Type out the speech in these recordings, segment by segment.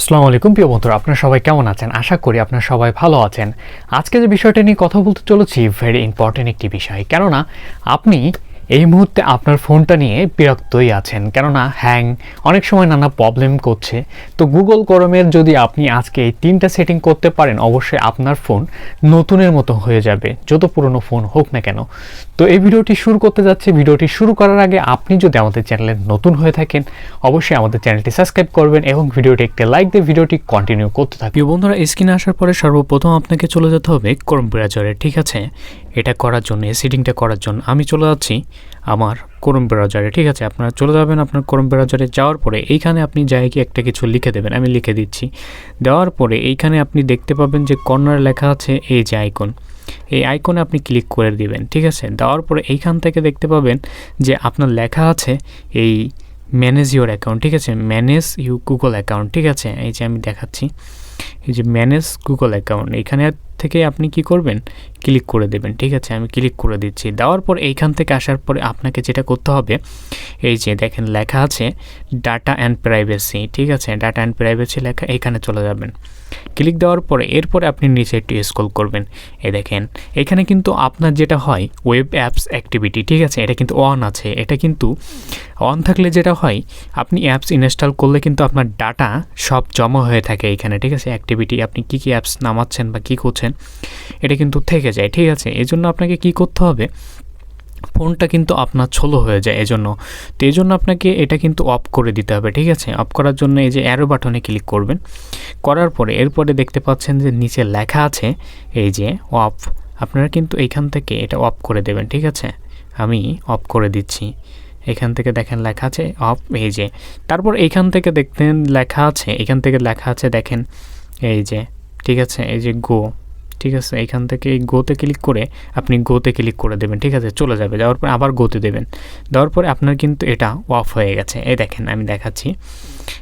আসসালামু আলাইকুম প্রিয় বন্ধুরা, আপনারা সবাই কেমন আছেন? আশা করি আপনারা সবাই ভালো আছেন। আজকে যে বিষয়টা নিয়ে কথা বলতে চলেছি ভেরি ইম্পর্টেন্ট একটি বিষয়। কেননা, আপনি এই মুহূর্তে আপনার ফোনটা নিয়ে বিরক্তই আছেন, কেননা হ্যাং, অনেক সময় নানা প্রবলেম করছে। তো গুগল করমের যদি আপনি আজকে এই তিনটা সেটিং করতে পারেন, অবশ্যই আপনার ফোন নতুনের মতো হয়ে যাবে, যত পুরনো ফোন হোক না কেন। তো এই ভিডিওটি শুরু করতে যাচ্ছি। ভিডিওটি শুরু করার আগে আপনি যদি আমাদের চ্যানেলে নতুন হয়ে থাকেন, অবশ্যই আমাদের চ্যানেলটি সাবস্ক্রাইব করবেন এবং ভিডিওটি একটি লাইক দিয়ে ভিডিওটি কন্টিনিউ করতে প্রিয় বন্ধুরা স্ক্রিনে আসার পরে সর্বপ্রথম আপনাকে চলে যেতে হবে ক্রোম ব্রাউজারে ঠিক আছে? এটা করার জন্য, এই করার জন্য, আমি চলে যাচ্ছি আমার ক্রোম ব্রাউজারে ঠিক আছে? আপনারা চলে যাবেন আপনার ক্রোম ব্রাউজারে যাওয়ার পরে এইখানে আপনি যাই কি একটা কিছু লিখে দেবেন, আমি লিখে দিচ্ছি। দেওয়ার পরে এইখানে আপনি দেখতে পাবেন যে কর্নারে লেখা আছে এই যে আইকন এই আইকনে আপনি ক্লিক করে দিবেন, ঠিক আছে? দেওয়ার পরে এইখান থেকে দেখতে পাবেন যে আপনার লেখা আছে এই ম্যানেজ ইউর অ্যাকাউন্ট ঠিক আছে? ম্যানেজ ইউ গুগল অ্যাকাউন্ট ঠিক আছে? এই যে আমি দেখাচ্ছি। এই যে ম্যানেজ গুগল অ্যাকাউন্ট এখানে থেকে আপনি কি করবেন? ক্লিক করে দেবেন, ঠিক আছে? আমি ক্লিক করে দিচ্ছি। দেওয়ার পর এইখান থেকে আসার পরে আপনাকে যেটা করতে হবে, এই যে দেখেন লেখা আছে ডাটা অ্যান্ড প্রাইভেসি ঠিক আছে? ডাটা অ্যান্ড প্রাইভেসি লেখা এখানে চলে যাবেন। ক্লিক দেওয়ার পরে এরপরে আপনি নিচে একটু স্ক্রল করবেন। এ দেখেন, এখানে কিন্তু আপনার যেটা হয় ওয়েব অ্যাপস অ্যাক্টিভিটি ঠিক আছে? এটা কিন্তু অন আছে। এটা কিন্তু অন থাকলে যেটা হয়, আপনি অ্যাপস ইনস্টল করলে কিন্তু আপনার ডাটা সব জমা হয়ে থাকে এখানে, ঠিক আছে? অ্যাক্টিভিটি আপনি কী কী অ্যাপস নামাচ্ছেন বা কী করছেন, এটা কিন্তু থেকে যায়, ঠিক আছে? এই জন্য আপনাকে কি করতে হবে? ফোনটা কিন্তু আপনার ছোলো হয়ে যায় এজন্য। তো এই জন্য আপনাকে এটা কিন্তু অফ করে দিতে হবে, ঠিক আছে? অফ করার জন্য এই যে অ্যারো বাটনে ক্লিক করবেন। করার পরে এরপরে দেখতে পাচ্ছেন যে নিচে লেখা আছে, এই যে অফ আপনারা কিন্তু এইখান থেকে এটা অফ করে দেবেন, ঠিক আছে? আমি অফ করে দিচ্ছি। এখান থেকে দেখেন লেখা আছে অফ এই যে। তারপর এইখান থেকে দেখতেন লেখা আছে, এখান থেকে লেখা আছে দেখেন এই যে, ঠিক আছে? এই যে গো ঠিক আছে? এখান থেকে এই গোতে ক্লিক করে আপনি গোতে ক্লিক করে দেবেন, ঠিক আছে? চলে যাবে যাওয়ার পরে আবার গোতে দেবেন। দেওয়ার পরে আপনার কিন্তু এটা অফ হয়ে গেছে। এই দেখেন, আমি দেখাচ্ছি।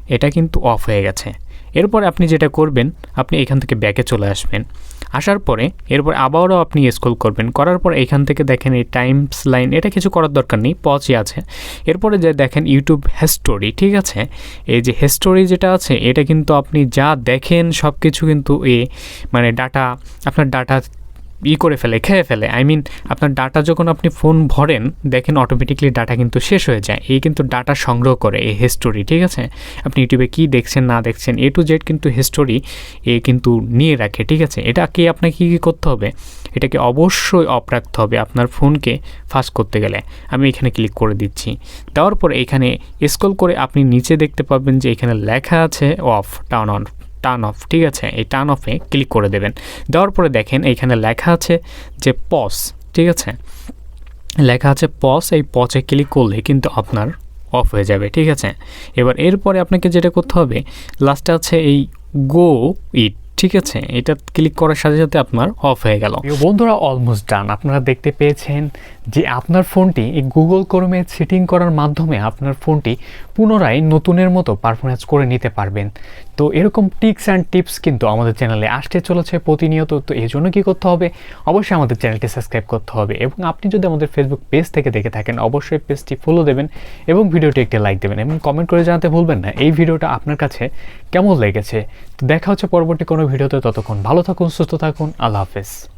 এটা কিন্তু অফ হয়ে গেছে। এরপর আপনি যেটা করবেন, আপনি এখান থেকে ব্যাকে চলে আসবেন। আসার পরে এরপর আবারও আপনি স্কুল করবেন। করার পর এখান থেকে দেখেন এই টাইমস লাইন, এটা কিছু করার দরকার নেই, পচই আছে। এরপরে যে দেখেন ইউটিউব হেস্টোরি ঠিক আছে? এই যে হেস্টোরি যেটা আছে, এটা কিন্তু আপনি যা দেখেন সব কিছু কিন্তু এ মানে ডাটা আপনার ডাটা ই করে ফেলে, খেয়ে ফেলে। আই মিন আপনার ডাটা যখন আপনি ফোন ভরেন, দেখেন অটোমেটিকলি ডাটা কিন্তু শেষ হয়ে যায়। এই কিন্তু ডাটা সংগ্রহ করে, এই হিস্টোরি ঠিক আছে? আপনি ইউটিউবে কী দেখছেন, না দেখছেন এ টু জেড কিন্তু হিস্টোরি এ কিন্তু নিয়ে রাখে, ঠিক আছে? এটা কি আপনাকে কী কী করতে হবে? এটাকে অবশ্যই অফ রাখতে হবে আপনার ফোনকে ফাস্ট করতে গেলে। আমি এখানে ক্লিক করে দিচ্ছি। দেওয়ার পর এখানে স্ক্রল করে আপনি নিচে দেখতে পাবেন যে এখানে লেখা আছে off turn on turn off ঠিক আছে? এই টার্ন অফে ক্লিক করে দেবেন। দেওয়ার পরে দেখেন এইখানে লেখা আছে যে পস ঠিক আছে? লেখা আছে পস এই পচে ক্লিক করলে কিন্তু আপনার অফ হয়ে যাবে, ঠিক আছে? এবার এরপরে আপনাকে যেটা করতে হবে লাস্টে আছে এই গো ইট ঠিক আছে? এটা ক্লিক করার সাথে সাথে আপনার অফ হয়ে গেল। বন্ধুরা অলমোস্ট ডান আপনারা দেখতে পেয়েছেন যে আপনার ফোনটি এই গুগল ক্রোমে সেটিং করার মাধ্যমে আপনার ফোনটি পুনরায় নতুনের মতো পারফরমেন্স করে নিতে পারবেন। তো এরকম টিপস অ্যান্ড টিপস কিন্তু আমাদের চ্যানেলে আসতে চলেছে প্রতিনিয়ত। তো এই জন্য কী করতে হবে? অবশ্যই আমাদের চ্যানেলটি সাবস্ক্রাইব করতে হবে এবং আপনি যদি আমাদের ফেসবুক পেজ থেকে দেখে থাকেন, অবশ্যই পেজটি ফলো দেবেন এবং ভিডিওটি একটি লাইক দেবেন এবং কমেন্ট করে জানাতে ভুলবেন না। এই ভিডিওটা আপনার কাছে কেমন লেগেছে? তো দেখা হচ্ছে পরবর্তী কোনো ভিডিওতে। ততক্ষণ ভালো থাকুন, সুস্থ থাকুন। আল্লাহ হাফেজ।